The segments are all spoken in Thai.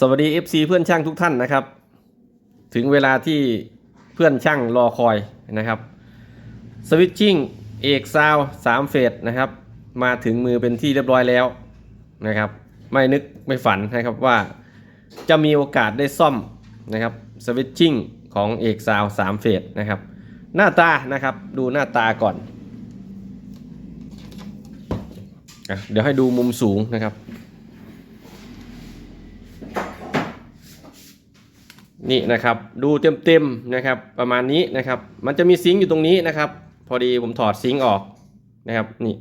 สวัสดี FC เพื่อนช่างทุกท่านนะครับ ถึงเวลาที่เพื่อนช่างรอคอยนะครับสวิตชิ่งเอกซาวสามเฟสนะครับ มาถึงมือเป็นที่เรียบร้อยแล้วนะครับ ไม่นึกไม่ฝันนะครับว่าจะมีโอกาสได้ซ่อมนะครับสวิตชิ่งของเอกซาวสามเฟสนะครับ หน้าตานะครับดูหน้าตาก่อน เดี๋ยวให้ดูมุมสูงนะครับ นี่นะครับดูเต็มๆนะครับประมาณนี้นะครับ มันจะมีซิงค์อยู่ตรงนี้นะครับ พอดีผมถอดซิงค์ออกนะครับนี่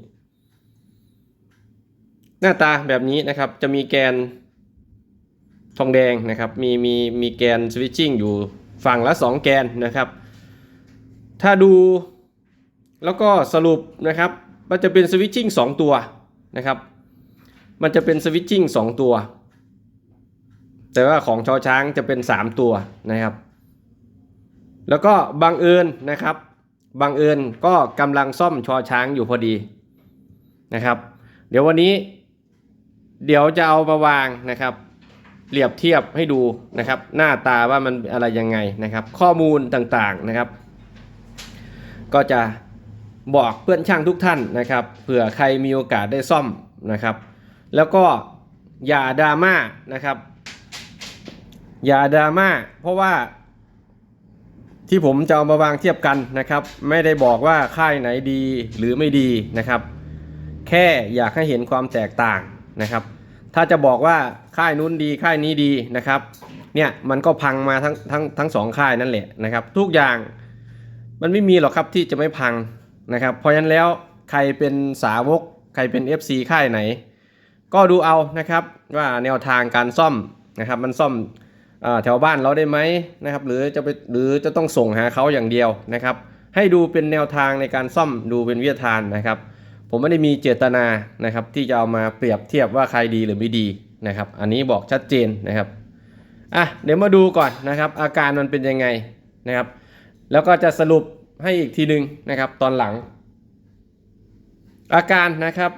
หน้าตาแบบนี้นะครับจะมีแกนทองแดงนะครับ มีมีมีแกนสวิตชิ่งอยู่ฝั่งละ 2 แกนนะครับ ถ้าดูแล้วก็สรุปนะครับมันจะเป็นสวิตชิ่ง2ตัวนะครับ มันจะเป็นสวิตชิ่ง2ตัว แต่ว่าของชอช้างจะเป็น 3 ตัวนะครับ แล้วก็บังเอิญนะครับบังเอิญก็กำลังซ่อมชอช้างอยู่พอดีนะครับ เดี๋ยววันนี้ เดี๋ยวจะเอามาวางนะครับเปรียบเทียบให้ดูนะครับ หน้าตาว่ามันอะไรยังไงนะครับ ข้อมูลต่างๆนะครับ ก็จะบอกเพื่อนช่างทุกท่านนะครับเผื่อใครมีโอกาสได้ซ่อมนะครับ แล้วก็อย่าดราม่านะครับ อย่าดราม่าเพราะว่าที่ผมจะเอามาวางเทียบกันนะครับ ไม่ได้บอกว่าค่ายไหนดีหรือไม่ดีนะครับ แค่อยากให้เห็นความแตกต่างนะครับ ถ้าจะบอกว่าค่ายนู้นดีค่ายนี้ดีนะครับ เนี่ยมันก็พังมาทั้งทั้งทั้งสองค่ายนั่นแหละนะครับ ทุกอย่างมันไม่มีหรอกครับที่จะไม่พังนะครับ เพราะฉะนั้นแล้วใครเป็นสาวก ใครเป็น FC ค่ายไหน ก็ดูเอานะครับว่าแนวทางการซ่อมนะครับ มันซ่อม แถวบ้านเราได้ไหมนะครับ หรือจะไปหรือจะต้องส่งหาเขาอย่างเดียวนะครับ ให้ดูเป็นแนวทางในการซ่อมดูเป็นวิทยาทานนะครับ ผมไม่ได้มีเจตนานะครับ ที่จะเอามาเปรียบเทียบว่าใครดีหรือไม่ดีนะครับ อันนี้บอกชัดเจนนะครับอะเดี๋ยวมาดูก่อนนะครับ อาการมันเป็นยังไงนะครับ แล้วก็จะสรุปให้อีกทีหนึ่งนะครับ ตอนหลัง อาการนะครับ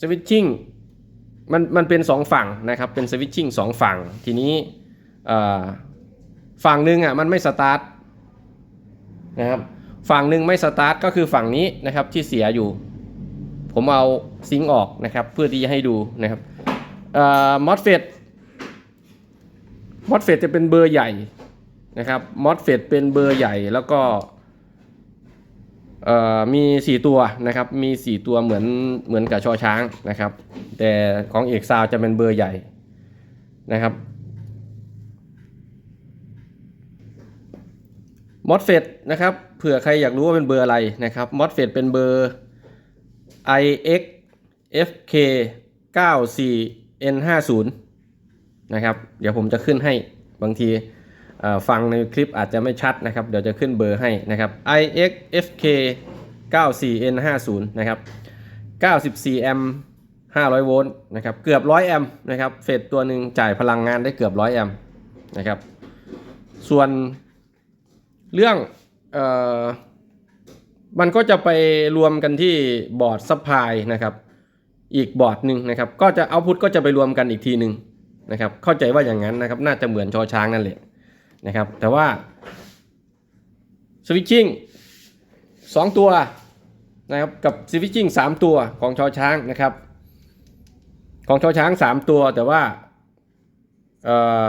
สวิตชิ่งมันมันเป็นสองฝั่งนะครับ เป็นสวิตชิ่งสองฝั่งทีนี้ ฝั่งหนึ่งอะมันไม่สตาร์ทนะครับฝั่งหนึ่งไม่สตาร์ทก็คือฝั่งนี้นะครับที่เสียอยู่ ผมเอาซิงค์ออกนะครับเพื่อที่จะให้ดูนะครับมอสเฟตมอสเฟตจะเป็นเบอร์ใหญ่นะครับมอสเฟตเป็นเบอร์ใหญ่แล้วก็มี 4 ตัวนะครับ มี 4 ตัวเหมือนเหมือนกับชอช้างนะครับ แต่ของเอกซาวจะเป็นเบอร์ใหญ่นะครับ มอสเฟตนะครับเผื่อใครอยากรู้ว่าเป็นเบอร์อะไรนะครับมอสเฟตเป็นเบอร์ IX FK 94 N 50นะครับเดี๋ยวผมจะขึ้นให้บางทีฟังในคลิปอาจจะไม่ชัดนะครับ เดี๋ยวจะขึ้นเบอร์ให้นะครับ IX FK 94 N 50นะครับ94แอมป์500 โวลต์นะครับเกือบ 100 แอมป์นะครับเฟสตัวหนึ่งจ่ายพลังงานได้เกือบ 100 แอมป์นะครับส่วน เรื่องเอ่อมันก็จะไปรวมกันที่บอร์ดซัพพลายนะครับอีกบอร์ดหนึ่งนะครับก็จะเอาพุทก็จะไปรวมกันอีกทีหนึ่งนะครับเข้าใจว่าอย่างนั้นนะครับน่าจะเหมือนชอช้างนั่นแหละนะครับแต่ว่าสวิตชิ่งสองตัวนะครับกับสวิตชิ่งสามตัวของชอช้างนะครับของชอช้างสามตัวแต่ว่าเอ่อ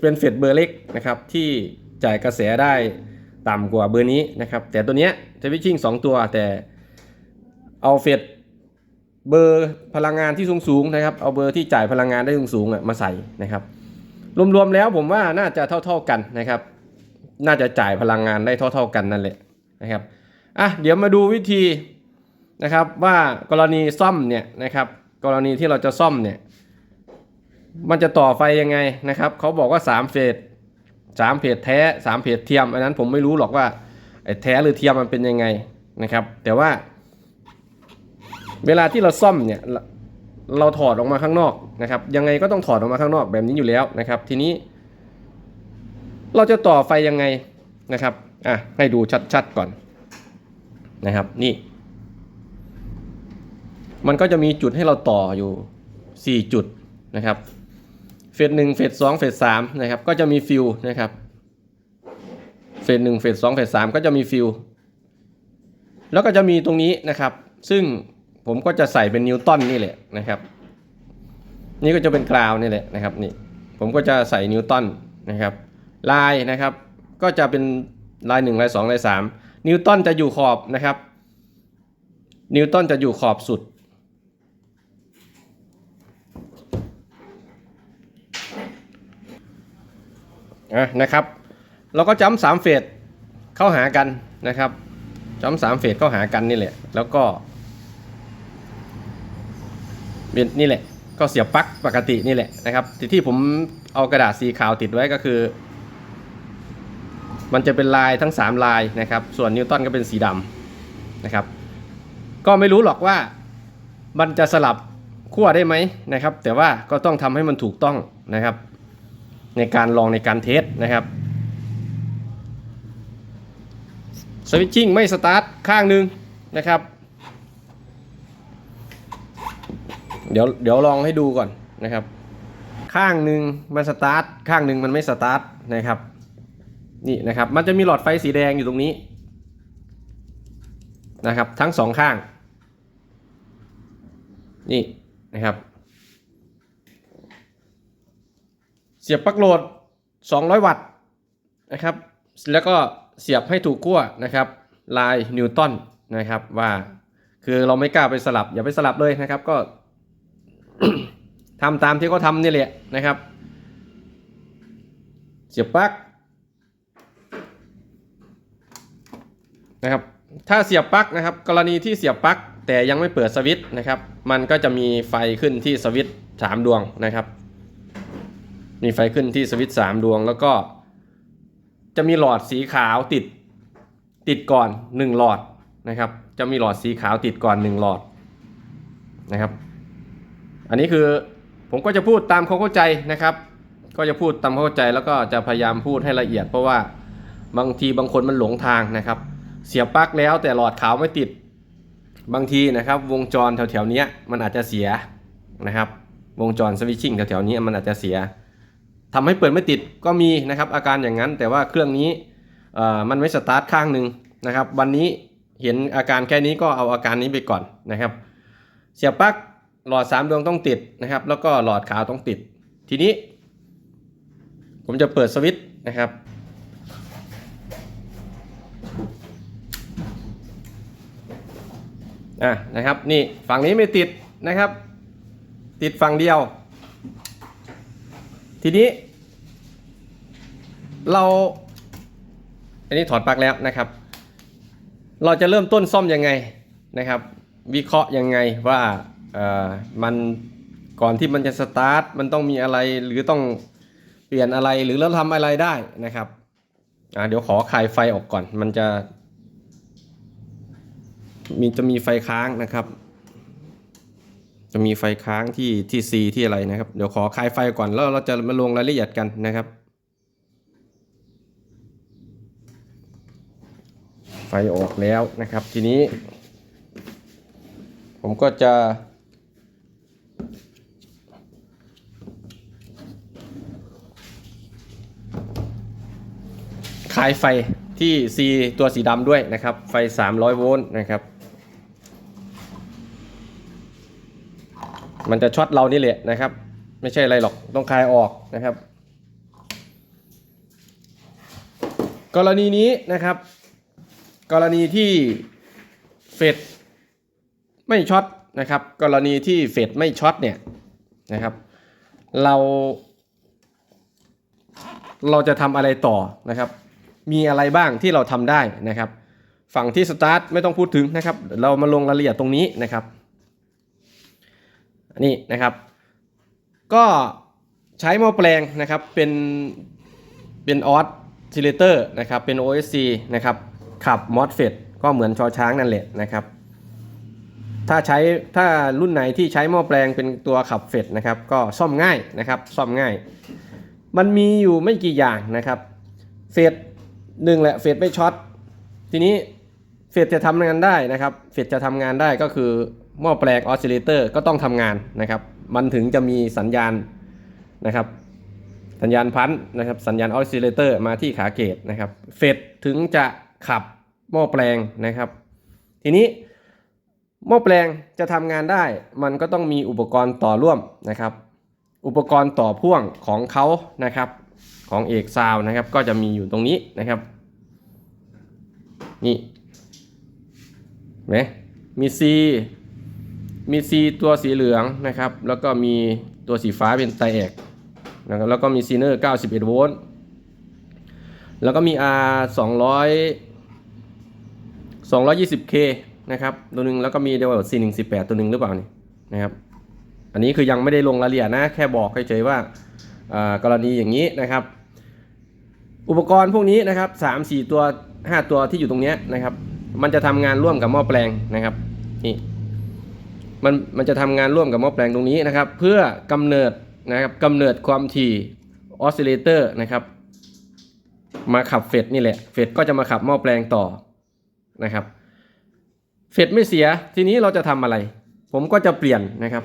เป็นเฟดเบอร์เล็กนะครับที่ จ่ายกระแสได้ต่ำกว่าเบอร์นี้นะครับ แต่ตัวเนี้ยสวิตชิ่ง2 ตัวแต่เอาเฟดเบอร์พลังงานที่สูงๆนะครับ เอาเบอร์ที่จ่ายพลังงานได้สูงๆอะมาใส่นะครับ รวมๆแล้วผมว่าน่าจะเท่า ๆกันนะครับ น่าจะจ่ายพลังงานได้เท่า ๆกันนั่นแหละนะครับอะเดี๋ยวมาดูวิธีนะครับว่ากรณีซ่อมเนี่ยนะครับ กรณีที่เราจะซ่อมเนี่ยมันจะต่อไฟยังไงนะครับเขาบอกว่า 3 เฟส สามเพจแท้สามเพจเทียม อันนั้นผมไม่รู้หรอกว่าไอ้แท้หรือเทียมมันเป็นยังไงนะครับ แต่ว่า เวลาที่เราซ่อมเนี่ยเราเราถอดออกมาข้างนอกนะครับ ยังไงก็ต้องถอดออกมาข้างนอกแบบนี้อยู่แล้วนะครับ ทีนี้ เราจะต่อไฟยังไงนะครับอะให้ดูชัดๆก่อนนะครับ นี่ มันก็จะมีจุดให้เราต่ออยู่ 4 จุดนะครับ เฟสหนึ่งเฟสสองเฟสสามนะครับก็จะมีฟิวนะครับเฟสหนึ่งเฟสสองเฟสสามก็จะมีฟิวแล้วก็จะมีตรงนี้นะครับ ซึ่งผมก็จะใส่เป็นนิวตันนี่แหละนะครับ นี่ก็จะเป็นกราวนี่แหละนะครับนี่ผมก็จะใส่นิวตันนะครับลายนะครับก็จะเป็นลายหนึ่งลายสองลายสามนิวตันจะอยู่ขอบนะครับนิวตันจะอยู่ขอบสุด อะนะครับเราก็จ้ำสามเฟสเข้าหากันนะครับจ้ำสามเฟสเข้าหากันนี่แหละ แล้วก็เป็นนี่แหละ ก็เสียบปลั๊กปกตินี่แหละนะครับที่ที่ผมเอากระดาษสีขาวติดไว้ก็คือ มันจะเป็นลายทั้ง 3 ลายนะครับ ส่วนนิวตันก็เป็นสีดำนะครับ ก็ไม่รู้หรอกว่ามันจะสลับขั้วได้ไหมนะครับ แต่ว่าก็ต้องทำให้มันถูกต้องนะครับ ในการลองในการเทสนะครับสวิตชิ่งไม่สตาร์ทข้างหนึ่งนะครับ เดี๋ยวเดี๋ยวลองให้ดูก่อนนะครับ ข้างหนึ่งมันสตาร์ทข้างหนึ่งมันไม่สตาร์ทนะครับนี่นะครับมันจะมีหลอดไฟสีแดงอยู่ตรงนี้นะครับทั้งสองข้าง นี่นะครับ เสียบปลั๊กโหลด 200 วัตต์นะครับ แล้วก็เสียบให้ถูกขั้วนะครับ ลายนิวตันนะครับว่า คือเราไม่กล้าไปสลับ อย่าไปสลับเลยนะครับ ก็ทำตามที่เขาทำนี่แหละนะครับ เสียบปลั๊กนะครับ ถ้าเสียบปลั๊กนะครับ กรณีที่เสียบปลั๊กแต่ยังไม่เปิดสวิตช์นะครับ มันก็จะมีไฟขึ้นที่สวิตช์สามดวงนะครับ มีไฟขึ้นที่สวิตช์สามดวง แล้วก็ จะมีหลอดสีขาวติดติดก่อนหนึ่งหลอดนะครับ จะมีหลอดสีขาวติดก่อนหนึ่งหลอดนะครับ อันนี้คือผมก็จะพูดตามความเข้าใจนะครับ ก็จะพูดตามความเข้าใจแล้วก็จะพยายามพูดให้ละเอียด เพราะว่าบางทีบางคนมันหลงทางนะครับ เสียบปลั๊กแล้วแต่หลอดขาวไม่ติดบางทีนะครับวงจรแถวๆนี้มันอาจจะเสียนะครับ วงจรสวิตชิ่งแถวๆนี้มันอาจจะเสีย ทำให้เปิดไม่ติดก็มีนะครับอาการอย่างนั้น แต่ว่าเครื่องนี้มันไม่สตาร์ทข้างหนึ่งนะครับ วันนี้เห็นอาการแค่นี้ก็เอาอาการนี้ไปก่อนนะครับ เสียบปลั๊กหลอดสามดวงต้องติดนะครับ แล้วก็หลอดขาวต้องติด ทีนี้ ผมจะเปิดสวิตช์นะครับ อะนะครับนี่ฝั่งนี้ไม่ติดนะครับ ติดฝั่งเดียว ทีนี้ เรา อันนี้ถอดปลั๊กแล้วนะครับ เราจะเริ่มต้นซ่อมยังไงนะครับ วิเคราะห์ยังไงว่าเออมันก่อนที่มันจะสตาร์ทมันต้องมีอะไรหรือต้องเปลี่ยนอะไรหรือเราทำอะไรได้นะครับเดี๋ยวขอคลายไฟออกก่อน มันจะ มีจะมีไฟค้างนะครับ จะมีไฟค้างที่ที่ C ที่อะไรนะครับ เดี๋ยวขอคลายไฟก่อนแล้วเราจะมาลงรายละเอียดกันนะครับ ไฟออกแล้วนะครับ ทีนี้ ผมก็จะ คลายไฟที่ C ตัวสีดำด้วยนะครับ ไฟ 300 โวลต์นะครับ มันจะช็อตเรานี่แหละนะครับ ไม่ใช่อะไรหรอกต้องคลายออกนะครับ กรณีนี้นะครับ กรณีที่เฟดไม่ช็อตนะครับ กรณีที่เฟดไม่ช็อตเนี่ยนะครับ เราเราจะทำอะไรต่อนะครับ มีอะไรบ้างที่เราทำได้นะครับ ฝั่งที่สตาร์ทไม่ต้องพูดถึงนะครับ เรามาลงรายละเอียดตรงนี้นะครับ นนี้นะครับ ก็ใช้หม้อแปลงนะครับเป็นเป็นออสซิเลเตอร์นะครับเป็น OSC นะครับขับมอสเฟตก็เหมือนชอช้างนั่นแหละนะครับถ้าใช้ถ้ารุ่นไหนที่ใช้หม้อแปลงเป็นตัวขับเฟดนะครับ ก็ซ่อมง่ายนะครับ ซ่อมง่าย มันมีอยู่ไม่กี่อย่างนะครับ เฟดหนึ่งแหละเฟดไม่ช็อตทีนี้ เฟดจะทำงานได้นะครับเฟดจะทำงานได้ก็คือหม้อแปลงออสซิเลเตอร์ก็ต้องทำงานนะครับ มันถึงจะมีสัญญาณนะครับ สัญญาณพันธ์นะครับ สัญญาณออสซิเลเตอร์มาที่ขาเกตนะครับ เฟดถึงจะขับหม้อแปลงนะครับ ทีนี้หม้อแปลงจะทำงานได้ มันก็ต้องมีอุปกรณ์ต่อร่วมนะครับ อุปกรณ์ต่อพ่วงของเขานะครับ ของเอกซาวนะครับ ก็จะมีอยู่ตรงนี้นะครับ นี่ ไหมมี C มี C ตัวสีเหลืองนะครับ แล้วก็มีตัวสีฟ้าเป็นไตรเอกนะครับแล้วก็มีซีเนอร์ 91 โวลต์แล้วก็มี R 200 220K นะครับตัวหนึ่งแล้วก็มีเดว C118 ตัวหนึ่งหรือเปล่านี่นะครับอันนี้คือยังไม่ได้ลงรายละเอียดนะ แค่บอกเฉยๆว่ากรณีอย่างนี้นะครับ อุปกรณ์พวกนี้นะครับ3 4ตัว5ตัวที่อยู่ตรงนี้นะครับ มันจะทำงานร่วมกับหม้อแปลงนะครับนี่มันมันจะทำงานร่วมกับหม้อแปลงตรงนี้นะครับ เพื่อกำเนิดนะครับกำเนิดความถี่ออสซิเลเตอร์นะครับมาขับเฟดนี่แหละ เฟดก็จะมาขับหม้อแปลงต่อนะครับ เฟดไม่เสีย ทีนี้เราจะทำอะไร ผมก็จะเปลี่ยนนะครับ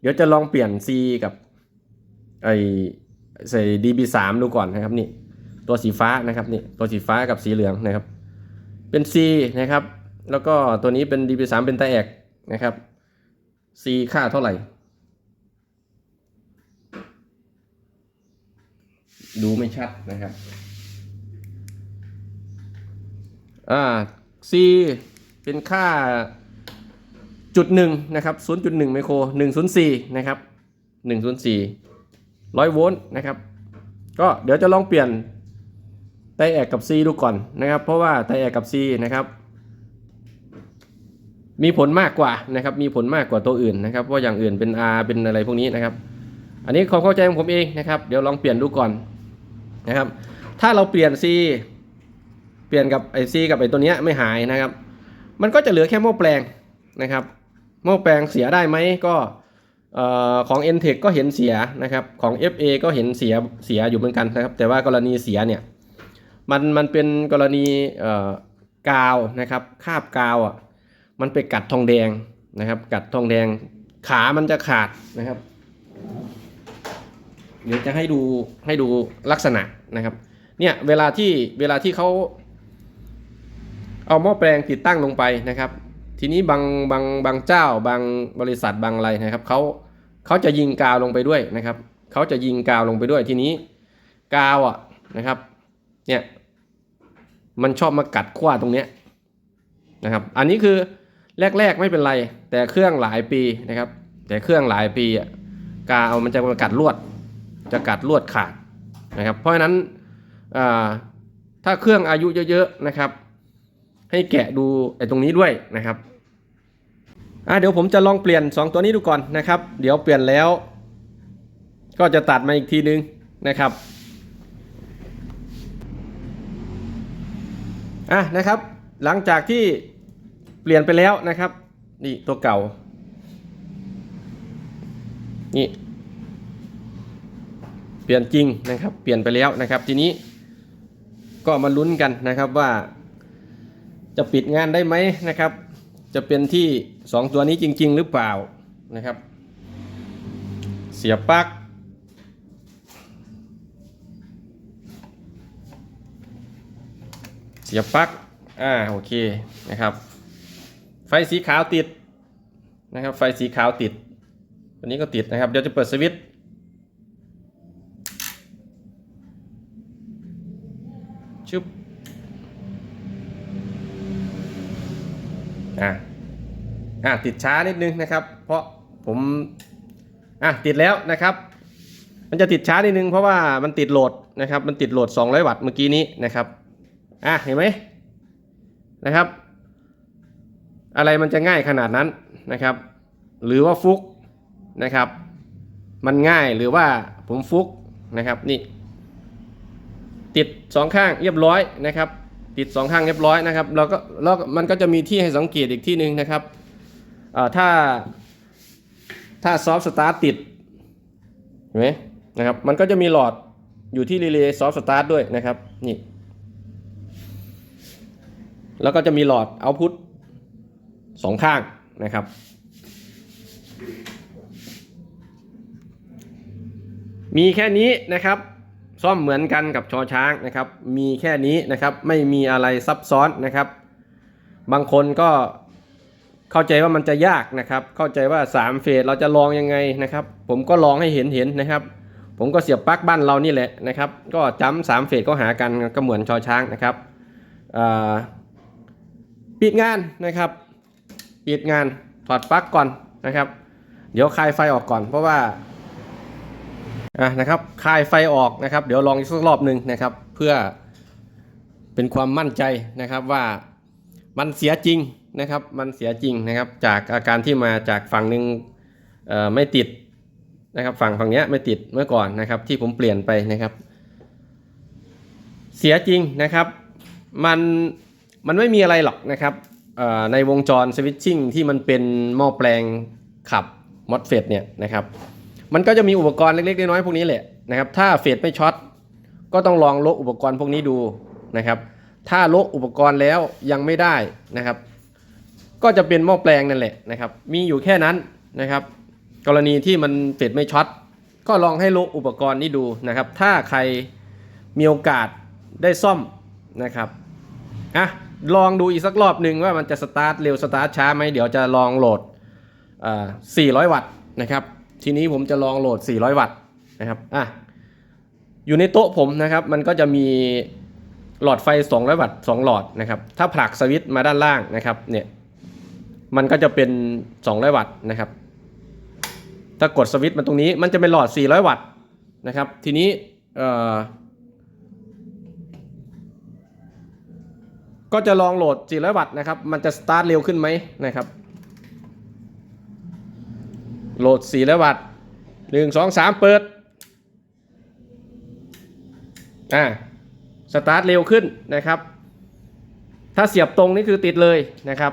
เดี๋ยวจะลองเปลี่ยน C กับไอใส่ DB3 ดูก่อนนะครับนี่ตัวสีฟ้านะครับนี่ตัวสีฟ้ากับสีเหลืองนะครับ เป็น C นะครับ แล้วก็ตัวนี้เป็น DB3 เป็นตรแอกนะครับ C ค่าเท่าไหร่ ดูไม่ชัดนะครับ อ่า C เป็นค่าจุดหนึ่งนะครับ 0.1 ไมโคร 104 นะครับ 104 100 โวลต์นะครับ ก็เดี๋ยวจะลองเปลี่ยน ไตแอกกับ C ดูก่อนนะครับ เพราะว่าไตแอกกับ C นะครับ มีผลมากกว่านะครับ มีผลมากกว่าตัวอื่นนะครับเพราะอย่างอื่นเป็น R เป็นอะไรพวกนี้นะครับ อันนี้ความเข้าใจของผมเองนะครับ เดี๋ยวลองเปลี่ยนดูก่อนนะครับ ถ้าเราเปลี่ยน C เปลี่ยนกับไอ C กับไอตัวเนี้ยไม่หายนะครับ มันก็จะเหลือแค่หม้อแปลงนะครับหม้อแปลงเสียได้ไหมก็เอ่อของ n t e c h ก็เห็นเสียนะครับ ของ FA ก็เห็นเสียเสียอยู่เหมือนกันนะครับ แต่ว่ากรณีเสียเนี่ย มันมันเป็นกรณีกาวนะครับคาบกาวอะมันไปกัดทองแดงนะครับ กัดทองแดงขามันจะขาดนะครับ เดี๋ยวจะให้ดูให้ดูลักษณะนะครับ เนี่ยเวลาที่เวลาที่เขาเอาหม้อแปลงติดตั้งลงไปนะครับ ทีนี้บางบางบางเจ้าบางบริษัทบางอะไรนะครับเขาเขาจะยิงกาวลงไปด้วยนะครับเขาจะยิงกาวลงไปด้วยทีนี้กาวอะนะครับ เนี่ย มันชอบมากัดขว้าตรงเนี้ยนะครับ อันนี้คือแรก ๆ ไม่เป็นไร แต่เครื่องหลายปีนะครับ แต่เครื่องหลายปีอะกาวมันจะมากัดลวด จะกัดลวดขาดนะครับ เพราะฉะนั้นถ้าเครื่องอายุเยอะๆนะครับ ให้แกะดูไอ้ตรงนี้ด้วยนะครับอะเดี๋ยวผมจะลองเปลี่ยน 2 ตัวนี้ดูก่อนนะครับ เดี๋ยวเปลี่ยนแล้ว ก็จะตัดมาอีกทีนึงนะครับ อะนะครับหลังจากที่เปลี่ยนไปแล้วนะครับ นี่ตัวเก่า นี่เปลี่ยนจริงนะครับ เปลี่ยนไปแล้วนะครับ ทีนี้ก็มาลุ้นกันนะครับว่า จะปิดงานได้ไหมนะครับ จะเป็นที่ 2 ตัวนี้จริง ๆ หรือเปล่านะครับ เสียบปลั๊ก เสียบปลั๊กอ่าโอเคนะครับ ไฟสีขาวติดนะครับ ไฟสีขาวติดตัวนี้ก็ติดนะครับ เดี๋ยวจะเปิดสวิตช์ชึบอะอะติดช้านิดนึงนะครับ เพราะผมอะติดแล้วนะครับ มันจะติดช้านิดนึงเพราะว่ามันติดโหลดนะครับ มันติดโหลด 200 วัตต์เมื่อกี้นี้นะครับ อะเห็นไหมนะครับ อะไรมันจะง่ายขนาดนั้นนะครับ หรือว่าฟุกนะครับ มันง่ายหรือว่าผมฟุกนะครับนี่ ติดสองข้างเรียบร้อยนะครับ ติดสองข้างเรียบร้อยนะครับแล้วก็แล้วมันก็จะมีที่ให้สังเกตอีกที่หนึ่งนะครับถ้าถ้าซอฟต์สตาร์ทติดเห็นไหมนะครับมันก็จะมีหลอดอยู่ที่รีเลย์ซอฟต์สตาร์ทด้วยนะครับนี่ แล้วก็จะมีหลอดเอาพุทสองข้างนะครับ มีแค่นี้นะครับซ่อมเหมือนกันกับชอช้างนะครับ มีแค่นี้นะครับไม่มีอะไรซับซ้อนนะครับ บางคนก็เข้าใจว่ามันจะยากนะครับ เข้าใจว่า 3 เฟสเราจะลองยังไงนะครับ ผมก็ลองให้เห็นเห็นนะครับ ผมก็เสียบปลั๊กบ้านเรานี่แหละนะครับ ก็จำสามเฟสก็หากันก็เหมือนชอช้างนะครับอ่า ปิดงานนะครับ ปิดงานถอดปลั๊กก่อนนะครับ เดี๋ยวคลายไฟออกก่อน เพราะว่าอะนะครับคลายไฟออกนะครับ เดี๋ยวลองอีกสักรอบหนึ่งนะครับ เพื่อเป็นความมั่นใจนะครับว่ามันเสียจริงนะครับ มันเสียจริงนะครับ จากอาการที่มาจากฝั่งหนึ่งไม่ติดนะครับ ฝั่งฝั่งนี้ไม่ติดเมื่อก่อนนะครับ ที่ผมเปลี่ยนไปนะครับ เสียจริงนะครับ มัน มันไม่มีอะไรหรอกนะครับในวงจรสวิตชิ่งที่มันเป็นหม้อแปลงขับมอสเฟตเนี่ยนะครับ มันก็จะมีอุปกรณ์เล็กๆน้อยๆพวกนี้แหละนะครับ ถ้าเฟดไม่ช็อตก็ต้องลองโละอุปกรณ์พวกนี้ดูนะครับ ถ้าโละอุปกรณ์แล้วยังไม่ได้นะครับ ก็จะเป็นหม้อแปลงนั่นแหละนะครับ มีอยู่แค่นั้นนะครับ กรณีที่มันเฟดไม่ช็อตก็ลองให้โละอุปกรณ์นี้ดูนะครับ ถ้าใครมีโอกาสได้ซ่อมนะครับอะ ลองดูอีกสักรอบหนึ่งว่ามันจะสตาร์ทเร็วสตาร์ทช้าไหมเดี๋ยวจะลองโหลดอ่า400 วัตต์นะครับ ทีนี้ผมจะลองโหลด 400 วัตต์นะครับอะอยู่ในโต๊ะผมนะครับ มันก็จะมีหลอดไฟ 200 วัตต์ 2 หลอดนะครับ ถ้าผลักสวิตช์มาด้านล่างนะครับเนี่ยมันก็จะเป็น 200 วัตต์นะครับ ถ้ากดสวิตช์มาตรงนี้มันจะเป็นหลอด 400 วัตต์นะครับ ทีนี้เอ่อ ก็จะลองโหลด400วัตต์นะครับ มันจะสตาร์ทเร็วขึ้นไหมนะครับ โหลด400วัตต์1 2 3เปิด อ่า สตาร์ทเร็วขึ้นนะครับ ถ้าเสียบตรงนี่คือติดเลยนะครับ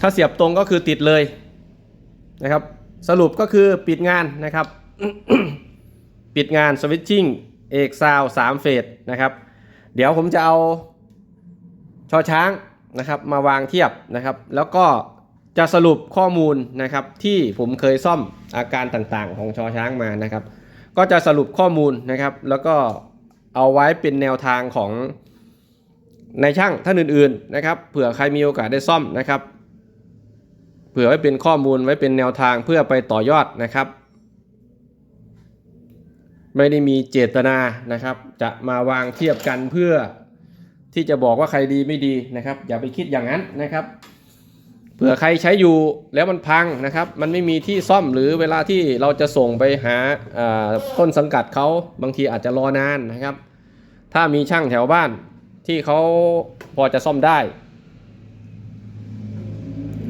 ถ้าเสียบตรงก็คือติดเลยนะครับ สรุปก็คือปิดงานนะครับ ปิดงานสวิตชิ่งเอกซาวสามเฟสนะครับ เดี๋ยวผมจะเอาชอช้างนะครับมาวางเทียบนะครับ แล้วก็จะสรุปข้อมูลนะครับที่ผมเคยซ่อมอาการต่างๆ ของชอช้างมานะครับ ก็จะสรุปข้อมูลนะครับ แล้วก็เอาไว้เป็นแนวทางของในช่างท่านอื่นๆนะครับเผื่อใครมีโอกาสได้ซ่อมนะครับ เผื่อไว้เป็นข้อมูลไว้เป็นแนวทางเพื่อไปต่อยอดนะครับ ไม่ได้มีเจตนานะครับ จะมาวางเทียบกันเพื่อที่จะบอกว่าใครดีไม่ดีนะครับ อย่าไปคิดอย่างนั้นนะครับเผื่อใครใช้อยู่แล้วมันพังนะครับ มันไม่มีที่ซ่อมหรือเวลาที่เราจะส่งไปหาต้นสังกัดเขาบางทีอาจจะรอนานนะครับ ถ้ามีช่างแถวบ้านที่เขาพอจะซ่อมได้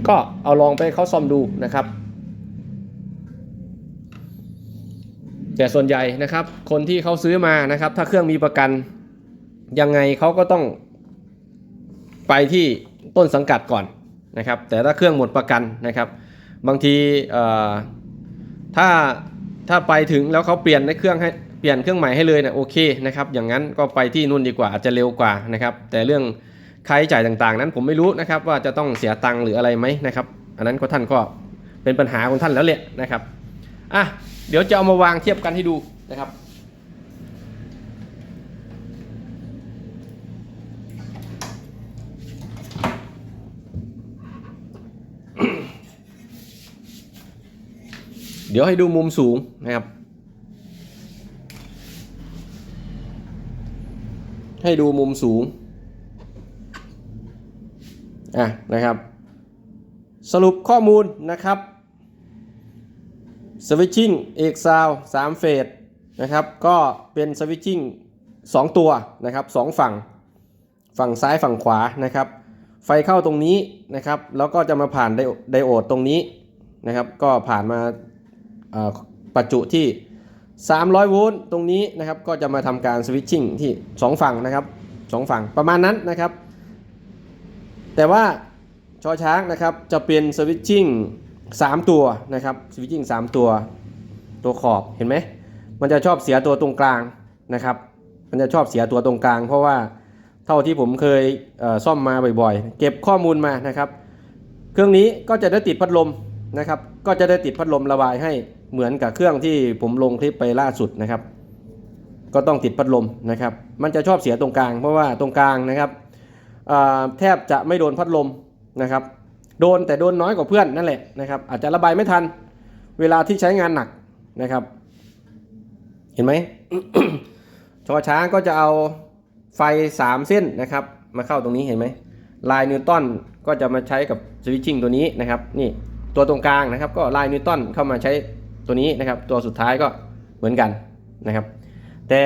ก็เอาลองไปเขาซ่อมดูนะครับ แต่ส่วนใหญ่นะครับ คนที่เขาซื้อมานะครับ ถ้าเครื่องมีประกันยังไงเขาก็ต้องไปที่ต้นสังกัดก่อนนะครับ แต่ถ้าเครื่องหมดประกันนะครับ บางทีถ้าถ้าไปถึงแล้วเขาเปลี่ยนในเครื่องให้เปลี่ยนเครื่องใหม่ให้เลยเนี่ยโอเคนะครับ อย่างนั้นก็ไปที่นู่นดีกว่าอาจจะเร็วกว่านะครับ แต่เรื่องค่าใช้จ่ายต่างๆ นั้นผมไม่รู้นะครับว่าจะต้องเสียตังค์หรืออะไรไหมนะครับ อันนั้นก็ท่านก็เป็นปัญหาของท่านแล้วแหละนะครับอะ เดี๋ยวจะเอามาวางเทียบกันให้ดูนะครับ เดี๋ยวให้ดูมุมสูงนะครับ ให้ดูมุมสูง อะนะครับ สรุปข้อมูลนะครับ สวิตชิ่งเอกซาวสามเฟสนะครับ ก็เป็นสวิตชิ่ง2ตัวนะครับสองฝั่ง ฝั่งซ้ายฝั่งขวานะครับ ไฟเข้าตรงนี้นะครับ แล้วก็จะมาผ่านไดไดโอดตรงนี้นะครับ ก็ผ่านมาประจุที่ 300 โวลต์ตรงนี้นะครับ ก็จะมาทำการสวิตชิ่งที่ 2 ฝั่งนะครับ 2 ฝั่งประมาณนั้นนะครับ แต่ว่าชอช้างนะครับจะเป็นสวิตชิ่ง 3 ตัวนะครับสวิตชิ่ง3 ตัว ตัวขอบเห็นไหมมันจะชอบเสียตัวตรงกลางนะครับ มันจะชอบเสียตัวตรงกลาง เพราะว่าเท่าที่ผมเคยเซ่อมมาบ่อยๆ เก็บข้อมูลมานะครับ เครื่องนี้ก็จะได้ติดพัดลมนะครับ ก็จะได้ติดพัดลมระบายให้เหมือนกับเครื่องที่ผมลงคลิปไปล่าสุดนะครับ ก็ต้องติดพัดลมนะครับ มันจะชอบเสียตรงกลาง เพราะว่าตรงกลางนะครับแทบจะไม่โดนพัดลมนะครับ โดนแต่โดนน้อยกว่าเพื่อนนั่นแหละนะครับอาจจะระบายไม่ทัน เวลาที่ใช้งานหนักนะครับ เห็นไหมชอช้างก็จะเอาไฟ 3 เส้นนะครับ มาเข้าตรงนี้เห็นไหมลายนิวตันก็จะมาใช้กับสวิตชิ่งตัวนี้นะครับนี่ตัวตรงกลางนะครับ ก็ลายนิวตันเข้ามาใช้ตัวนี้นะครับ ตัวสุดท้ายก็เหมือนกันนะครับ แต่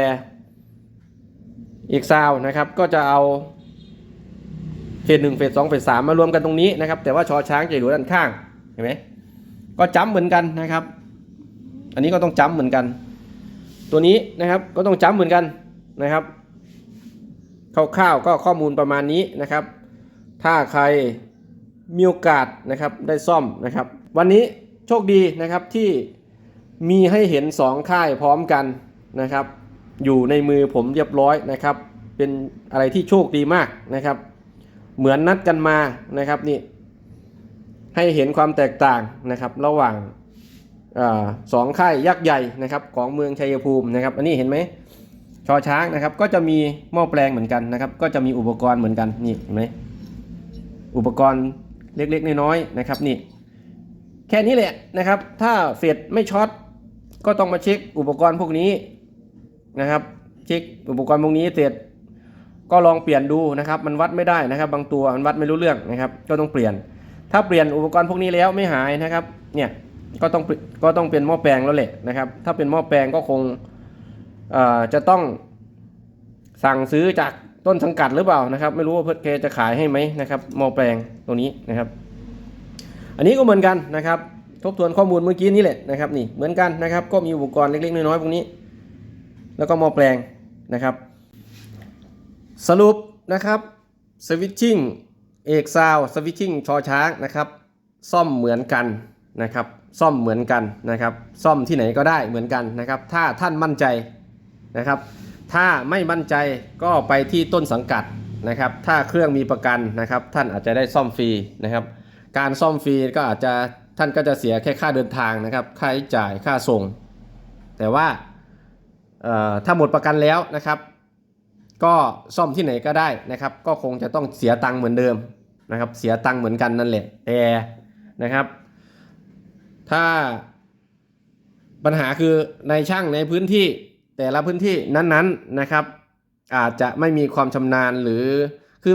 อีกซาวนะครับก็จะเอา เฟสหนึ่งเฟสสองเฟสสามมารวมกันตรงนี้นะครับ แต่ว่าชอช้างจะอยู่ด้านข้างเห็นไหมก็จำเหมือนกันนะครับ อันนี้ก็ต้องจำเหมือนกัน ตัวนี้นะครับก็ต้องจำเหมือนกันนะครับคร่าวๆก็ข้อมูลประมาณนี้นะครับ ถ้าใครมีโอกาสนะครับได้ซ่อมนะครับ วันนี้โชคดีนะครับที่มีให้เห็น 2 ค่ายพร้อมกันนะครับ อยู่ในมือผมเรียบร้อยนะครับ เป็นอะไรที่โชคดีมากนะครับ เหมือนนัดกันมานะครับนี่ให้เห็นความแตกต่างนะครับระหว่างอสองค่ายยักษ์ใหญ่นะครับของเมืองชัยภูมินะครับ อันนี้เห็นไหมชอช้างนะครับก็จะมีหม้อแปลงเหมือนกันนะครับ ก็จะมีอุปกรณ์เหมือนกันนี่เห็นไหมอุปกรณ์เล็กๆน้อยๆนะครับนี่แค่นี้แหละนะครับ ถ้าเฟดไม่ช็อตก็ต้องมาเช็คอุปกรณ์พวกนี้นะครับ เช็คอุปกรณ์พวกนี้เสร็จ ก็ลองเปลี่ยนดูนะครับ มันวัดไม่ได้นะครับ บางตัวมันวัดไม่รู้เรื่องนะครับ ก็ต้องเปลี่ยน ถ้าเปลี่ยนอุปกรณ์พวกนี้แล้วไม่หายนะครับ เนี่ยก็ต้องก็ต้องเป็นหม้อแปลงแล้วแหละนะครับ ถ้าเป็นหม้อแปลงก็คงจะต้องสั่งซื้อจากต้นสังกัดหรือเปล่านะครับ ไม่รู้ว่าเพื่อนเคจะขายให้ไหมนะครับหม้อแปลงตัวนี้นะครับ อันนี้ก็เหมือนกันนะครับ ทบทวนข้อมูลเมื่อกี้นี้แหละนะครับ นี่เหมือนกันนะครับ ก็มีอุปกรณ์เล็กๆน้อยๆพวกนี้ แล้วก็หม้อแปลงนะครับ สรุปนะครับสวิตชิ่งเอกซาวสวิตชิ่งชอช้างนะครับ ซ่อมเหมือนกันนะครับ ซ่อมเหมือนกันนะครับ ซ่อมที่ไหนก็ได้เหมือนกันนะครับ ถ้าท่านมั่นใจนะครับ ถ้าไม่มั่นใจก็ไปที่ต้นสังกัดนะครับ ถ้าเครื่องมีประกันนะครับ ท่านอาจจะได้ซ่อมฟรีนะครับ การซ่อมฟรีก็อาจจะท่านก็จะเสียแค่ค่าเดินทางนะครับ ค่าใช้จ่ายค่าส่ง แต่ว่าถ้าหมดประกันแล้วนะครับ ก็ซ่อมที่ไหนก็ได้นะครับ ก็คงจะต้องเสียตังค์เหมือนเดิมนะครับ เสียตังค์เหมือนกันนั่นแหละแต่นะครับ ถ้าปัญหาคือในช่างในพื้นที่แต่ละพื้นที่นั้นๆนะครับ อาจจะไม่มีความชำนาญหรือคือ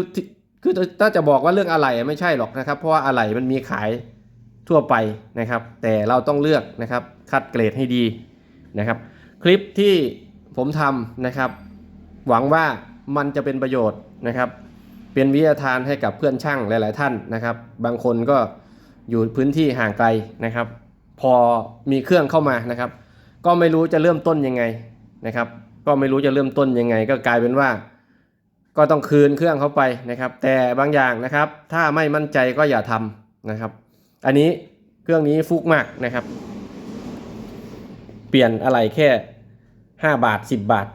คือถ้าจะบอกว่าเรื่องอะไหล่ไม่ใช่หรอกนะครับ เพราะว่าอะไหล่มันมีขายทั่วไปนะครับ แต่เราต้องเลือกนะครับ คัดเกรดให้ดีนะครับ คลิปที่ผมทำนะครับ หวังว่ามันจะเป็นประโยชน์นะครับ เป็นวิทยาทานให้กับเพื่อนช่างหลาย ๆ ท่านนะครับ บางคนก็อยู่พื้นที่ห่างไกลนะครับ พอมีเครื่องเข้ามานะครับ ก็ไม่รู้จะเริ่มต้นยังไงนะครับ ก็ไม่รู้จะเริ่มต้นยังไง ก็กลายเป็นว่า ก็ต้องคืนเครื่องเขาไปนะครับ แต่บางอย่างนะครับ ถ้าไม่มั่นใจก็อย่าทำนะครับ อันนี้เครื่องนี้ฟุกมากนะครับ เปลี่ยนอะไรแค่ 5 บาท 10 บาท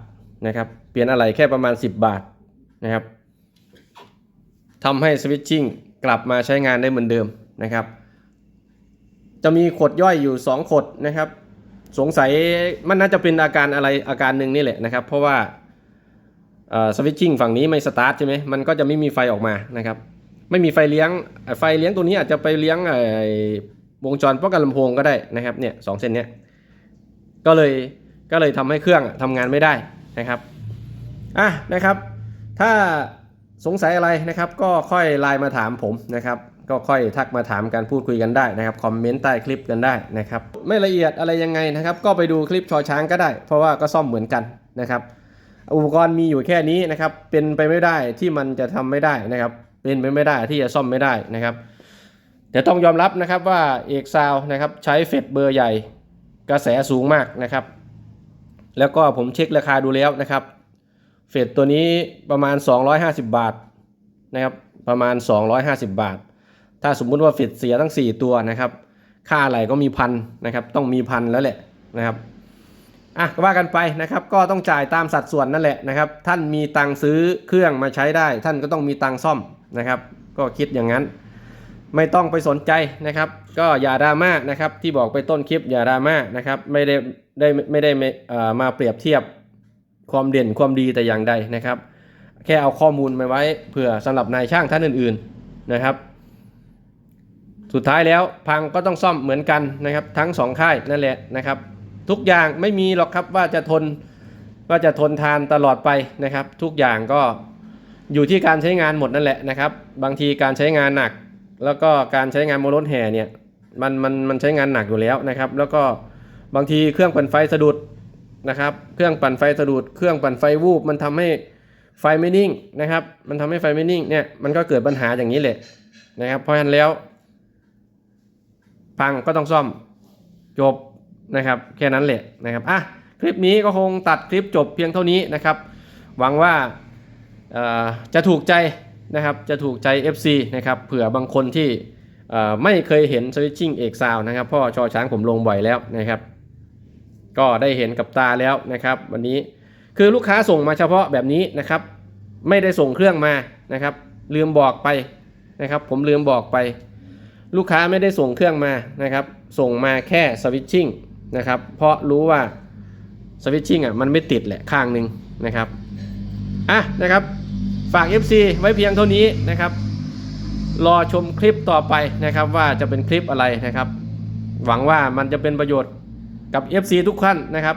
นะครับ เปลี่ยนอะไรแค่ประมาณ 10 บาทนะครับทำให้สวิตชิ่งกลับมาใช้งานได้เหมือนเดิมนะครับ จะมีขดย่อยอยู่ 2 ขดนะครับ สงสัยมันน่าจะเป็นอาการอะไรอาการหนึ่งนี่แหละนะครับ เพราะว่าสวิตชิ่งฝั่งนี้ไม่สตาร์ทใช่ไหมมันก็จะไม่มีไฟออกมานะครับ ไม่มีไฟเลี้ยงไฟเลี้ยงตัวนี้อาจจะไปเลี้ยงวงจรป้องกันลำโพงก็ได้นะครับเนี่ยสองเส้นนี้ก็เลยก็เลยทำให้เครื่องทำงานไม่ได้นะครับ อะนะครับ ถ้าสงสัยอะไรนะครับ ก็ค่อยไลน์มาถามผมนะครับ ก็ค่อยทักมาถามกันพูดคุยกันได้นะครับคอมเมนต์ใต้คลิปกันได้นะครับ ไม่ละเอียดอะไรยังไงนะครับ ก็ไปดูคลิปชอช้างก็ได้ เพราะว่าก็ซ่อมเหมือนกันนะครับ อุปกรณ์มีอยู่แค่นี้นะครับ เป็นไปไม่ได้ที่มันจะทำไม่ได้นะครับ เป็นไปไม่ได้ที่จะซ่อมไม่ได้นะครับแต่ต้องยอมรับนะครับว่าเอกซาวนะครับใช้เฟดเบอร์ใหญ่กระแสสูงมากนะครับ แล้วก็ผมเช็คราคาดูแล้วนะครับ เฟดตัวนี้ประมาณ 250 บาทนะครับประมาณ 250 บาท ถ้าสมมุติว่าเฟดเสียทั้ง 4 ตัวนะครับ ค่าอะไรก็มีพันนะครับต้องมีพันแล้วแหละนะครับอะก็ว่ากันไปนะครับก็ต้องจ่ายตามสัดส่วนนั่นแหละนะครับ ท่านมีตังซื้อเครื่องมาใช้ได้ ท่านก็ต้องมีตังซ่อมนะครับ ก็คิดอย่างนั้น ไม่ต้องไปสนใจนะครับ ก็อย่าดราม่านะครับที่บอกไปต้นคลิปอย่าดราม่านะครับไม่ได้ได้ไม่ได้ไม่เอ่อมาเปรียบเทียบ ความเด่นความดีแต่อย่างใดนะครับ แค่เอาข้อมูลมาไว้เผื่อสำหรับนายช่างท่านอื่นๆนะครับ สุดท้ายแล้วพังก็ต้องซ่อมเหมือนกันนะครับ ทั้งสองค่ายนั่นแหละนะครับ ทุกอย่างไม่มีหรอกครับว่าจะทนว่าจะทนทานตลอดไปนะครับ ทุกอย่างก็อยู่ที่การใช้งานหมดนั่นแหละนะครับ บางทีการใช้งานหนัก แล้วก็การใช้งานโมรถแห่เนี่ยมันมันมันใช้งานหนักอยู่แล้วนะครับ แล้วก็บางทีเครื่องปั่นไฟสะดุด นะครับ เครื่องปั่นไฟสะดุด เครื่องปั่นไฟวูบ มันทำให้ไฟไม่นิ่งนะครับ มันทำให้ไฟไม่นิ่งเนี่ยมันก็เกิดปัญหาอย่างนี้แหละนะครับ เพราะฉะนั้นแล้ว พังก็ต้องซ่อมจบนะครับ แค่นั้นแหละนะครับอะคลิปนี้ก็คงตัดคลิปจบเพียงเท่านี้นะครับ หวังว่าจะถูกใจนะครับจะถูกใจ FC นะครับเผื่อบางคนที่ไม่เคยเห็นสวิตชิ่งเอกซาวนะครับพ่อชอช้างผมลงบ่อยแล้วนะครับ ก็ได้เห็นกับตาแล้วนะครับวันนี้คือลูกค้าส่งมาเฉพาะแบบนี้นะครับ ไม่ได้ส่งเครื่องมานะครับ ลืมบอกไปนะครับ ผมลืมบอกไป ลูกค้าไม่ได้ส่งเครื่องมานะครับ ส่งมาแค่สวิตชิ่งนะครับ เพราะรู้ว่าสวิตชิ่งอะมันไม่ติดแหละข้างหนึ่งนะครับอะนะครับ ฝาก FC ไว้เพียงเท่านี้นะครับ รอชมคลิปต่อไปนะครับว่าจะเป็นคลิปอะไรนะครับ หวังว่ามันจะเป็นประโยชน์ กับ FC ทุกท่านนะครับ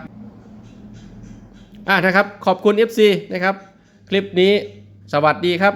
อ่านะครับขอบคุณ FC นะครับ คลิปนี้สวัสดีครับ